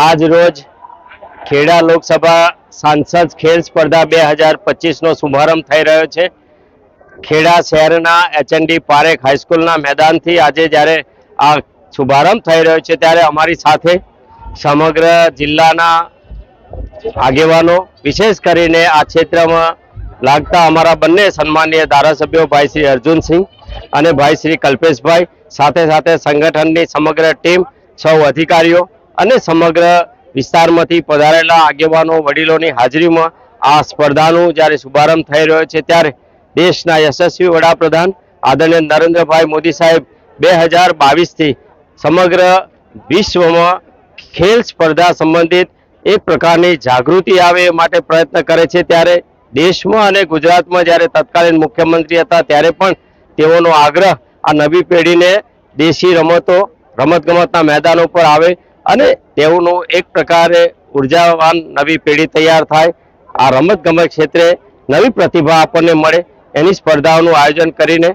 આજ રોજ ખેડા લોકસભા સાંસદ ખેલ સ્પર્ધા બે હજાર પચીસનો શુભારંભ થઈ રહ્યો છે. ખેડા શહેરના એચએનડી પારેખ હાઈસ્કૂલના મેદાનથી આજે જ્યારે આ શુભારંભ થઈ રહ્યો છે ત્યારે અમારી સાથે સમગ્ર જિલ્લાના આગેવાનો વિશેષ કરીને આ ક્ષેત્રમાં લાગતા અમારા બંને સન્માનીય ધારાસભ્યો ભાઈ શ્રી અર્જુનસિંહ અને ભાઈ શ્રી કલ્પેશભાઈ સાથે સાથે સંગઠનની સમગ્ર ટીમ, સૌ અધિકારીઓ અને સમગ્ર વિસ્તારમાંથી પધારેલા આગેવાનો, વડીલોની હાજરીમાં આ સ્પર્ધાનું જ્યારે શુભારંભ થઈ રહ્યો છે ત્યારે દેશના યશસ્વી વડાપ્રધાન આદરણીય નરેન્દ્રભાઈ મોદી સાહેબ બે હજાર બાવીસથી સમગ્ર વિશ્વમાં ખેલ સ્પર્ધા સંબંધિત એક પ્રકારની જાગૃતિ આવે એ માટે પ્રયત્ન કરે છે. ત્યારે દેશમાં અને ગુજરાતમાં જ્યારે તત્કાલીન મુખ્યમંત્રી હતા ત્યારે પણ તેઓનો આગ્રહ આ નવી પેઢીને દેશી રમતો, રમતગમતના મેદાનો પર આવે અને તેઓનું એક પ્રકારે ઉર્જાવાન નવી પેઢી તૈયાર થાય. આ રમતગમત ક્ષેત્રે નવી પ્રતિભા આપણને મળે. એની સ્પર્ધાઓનું આયોજન કરીને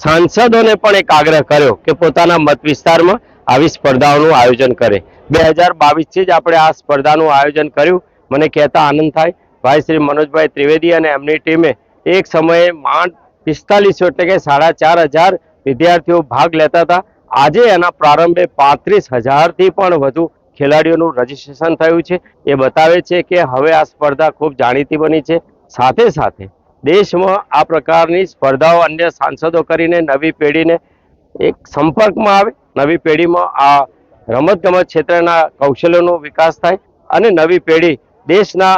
સાંસદોને પણ એક આગ્રહ કર્યો કે પોતાના મત વિસ્તારમાં આવી સ્પર્ધાઓનું આયોજન કરે. બે હજાર બાવીસથી જ આપણે આ સ્પર્ધાનું આયોજન કર્યું. મને કહેતા આનંદ થાય. ભાઈ શ્રી મનોજભાઈ ત્રિવેદી અને એમની ટીમે એક સમયે માંડ પિસ્તાલીસો એટલે કે સાડા ચાર હજાર વિદ્યાર્થીઓ ભાગ લેતા હતા. આજે એના પ્રારંભે પાંત્રીસ હજારથી પણ વધુ ખેલાડીઓનું રજીસ્ટ્રેશન થયું છે. એ બતાવે છે કે હવે આ સ્પર્ધા ખૂબ જાણીતી બની છે. સાથે સાથે દેશમાં આ પ્રકારની સ્પર્ધાઓ અન્ય સાંસદો કરીને નવી પેઢીને એક સંપર્કમાં આવે, નવી પેઢીમાં આ રમતગમત ક્ષેત્રના કૌશલ્યોનો વિકાસ થાય અને નવી પેઢી દેશના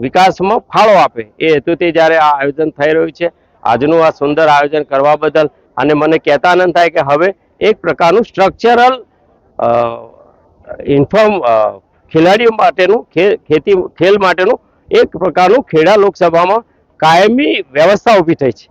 વિકાસમાં ફાળો આપે. એ હેતુથી જ્યારે આ આયોજન થઈ રહ્યું છે આજનું આ સુંદર આયોજન કરવા બદલ અને મને કહેતા આનંદ થાય કે હવે એક પ્રકારનું સ્ટ્રક્ચરલ ઇન્ફોર્મ ખેલાડીઓ માટેનું ખેતી, ખેલ માટેનું એક પ્રકારનું ખેડા લોકસભામાં કાયમી વ્યવસ્થા ઊભી થઈ છે.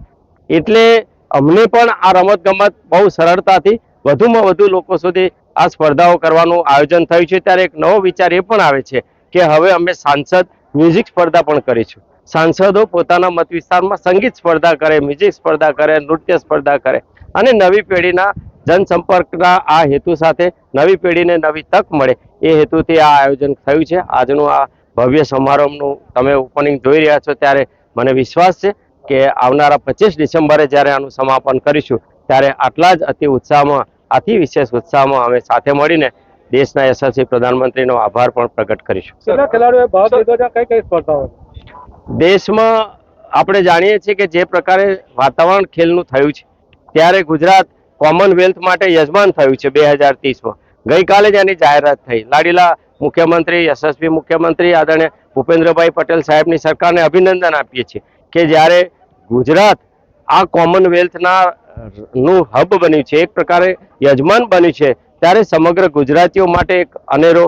એટલે અમને પણ આ રમતગમત બહુ સરળતાથી વધુમાં વધુ લોકો સુધી આ સ્પર્ધાઓ કરવાનું આયોજન થયું છે. ત્યારે એક નવો વિચાર એ પણ આવે છે કે હવે અમે સાંસદ મ્યુઝિક સ્પર્ધા પણ કરીશું સાંસદો પોતાના મત વિસ્તારમાં સંગીત સ્પર્ધા કરે, મ્યુઝિક સ્પર્ધા કરે, નૃત્ય સ્પર્ધા કરે અને નવી પેઢીના જનસંપર્કના આ હેતુ સાથે નવી પેઢીને નવી તક મળે એ હેતુથી આ આયોજન થયું છે. આજનું આ ભવ્ય સમારંભનું તમે ઓપનિંગ જોઈ રહ્યા છો ત્યારે મને વિશ્વાસ છે કે આવનારા પચીસ ડિસેમ્બરે જ્યારે આનું સમાપન કરીશું, ત્યારે આટલા જ અતિ ઉત્સાહમાં, અતિ વિશેષ ઉત્સાહમાં અમે સાથે મળીને દેશના યશસ્વી પ્રધાનમંત્રીનો આભાર પણ પ્રગટ કરીશું. દેશમાં આપણે જાણીએ છીએ કે જે પ્રકારે વાતાવરણ ખેલનું થયું છે ત્યારે ગુજરાત કોમનવેલ્થ માટે યજમાન થયું છે બે હજાર ત્રીસમાં. ગઈકાલે જ એની જાહેરાત થઈ. લાડીલા મુખ્યમંત્રી યશસ્વી મુખ્યમંત્રી આદરણીય ભૂપેન્દ્રભાઈ પટેલ સાહેબની સરકારને અભિનંદન આપીએ છીએ કે જ્યારે ગુજરાત આ કોમનવેલ્થના નું હબ બન્યું છે એક પ્રકારે યજમાન બન્યું છે ત્યારે સમગ્ર ગુજરાતીઓ માટે એક અનેરો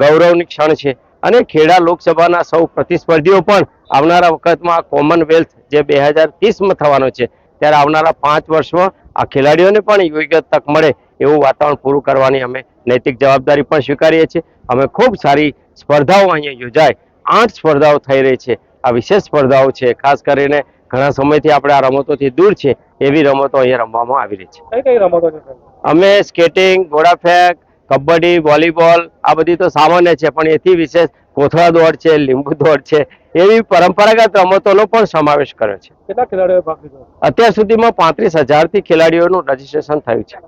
ગૌરવની ક્ષણ છે. અને ખેડા લોકસભાના સૌ પ્રતિસ્પર્ધીઓ પણ આવનારા વખતમાં કોમનવેલ્થ જે બે હજાર ત્રીસમાં થવાનો છે, ત્યારે આવનારા પાંચ વર્ષમાં આ ખેલાડીઓને પણ યોગ્ય તક મળે એવું વાતાવરણ પૂરું કરવાની અમે નૈતિક જવાબદારી પણ સ્વીકારીએ છીએ. અમે ખૂબ સારી સ્પર્ધાઓ અહીંયા યોજાય. આઠ સ્પર્ધાઓ થઈ રહી છે. આ વિશેષ સ્પર્ધાઓ છે, ખાસ કરીને ઘણા સમયથી આપણે આ રમતોથી દૂર છે એવી રમતો અહીંયા રમવામાં આવી રહી છે. કઈ કઈ રમતો છે અમે સ્કેટિંગ ઘોડાફેંક કબડ્ડી વોલીબોલ આ બધી તો સામાન્ય છે પણ એથી વિશેષ કોથળા દોડ છે લીંબુ દોડ છે એવી પરંપરાગત રમતોનો પણ સમાવેશ કર્યો છે. કેટલા ખેલાડીઓએ ભાગ લીધો? અત્યાર સુધીમાં પાંત્રીસ હજારથી ખેલાડીઓનું રજીસ્ટ્રેશન થયું છે.